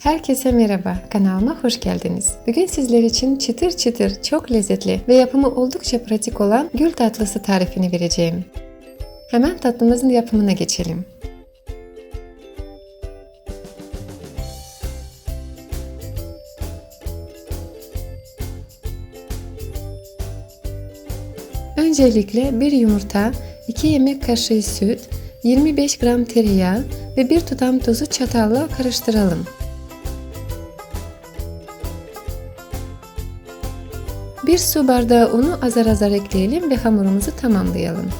Herkese merhaba, kanalıma hoş geldiniz. Bugün sizler için çıtır çıtır, çok lezzetli ve yapımı oldukça pratik olan gül tatlısı tarifini vereceğim. Hemen tatlımızın yapımına geçelim. Öncelikle bir yumurta, 2 yemek kaşığı süt, 25 gram tereyağı ve bir tutam tuzu çatalla karıştıralım. Bir su bardağı unu azar azar ekleyelim ve hamurumuzu tamamlayalım.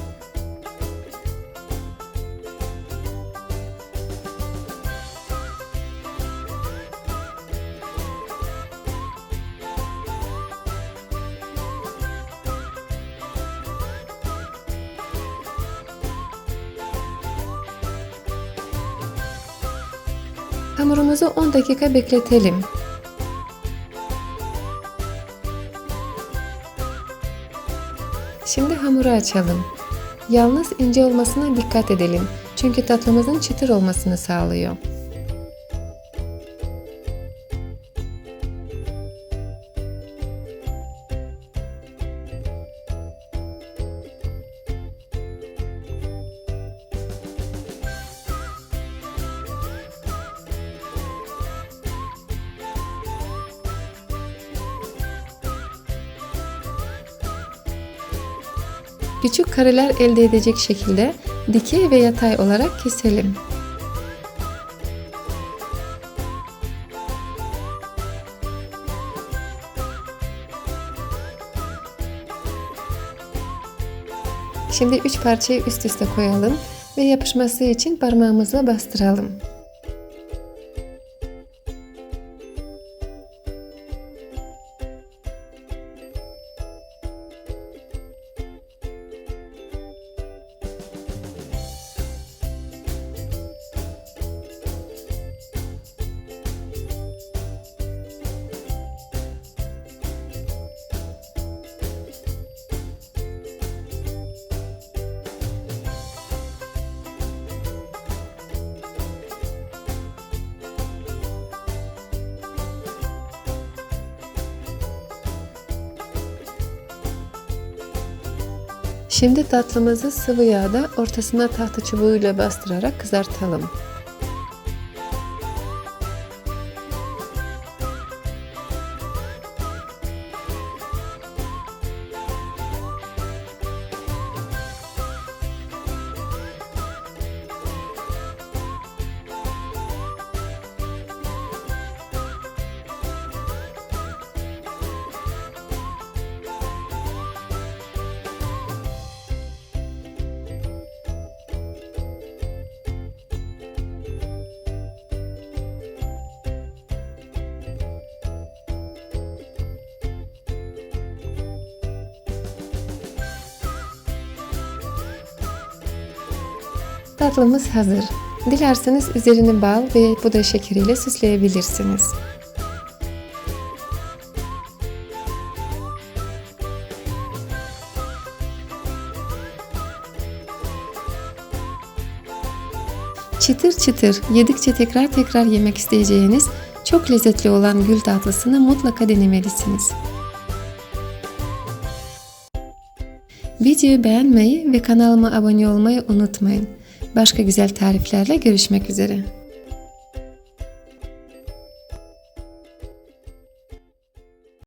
Hamurumuzu 10 dakika bekletelim. Şimdi hamuru açalım. Yalnız ince olmasına dikkat edelim. Çünkü tatlımızın çıtır olmasını sağlıyor. Küçük kareler elde edecek şekilde dikey ve yatay olarak keselim. Şimdi üç parçayı üst üste koyalım ve yapışması için parmağımızla bastıralım. Şimdi tatlımızı sıvı yağda ortasına tahta çubuğuyla bastırarak kızartalım. Tatlımız hazır. Dilerseniz üzerini bal ve pudra şekeriyle süsleyebilirsiniz. Çıtır çıtır yedikçe tekrar tekrar yemek isteyeceğiniz çok lezzetli olan gül tatlısını mutlaka denemelisiniz. Videoyu beğenmeyi ve kanalıma abone olmayı unutmayın. Başka güzel tariflerle görüşmek üzere.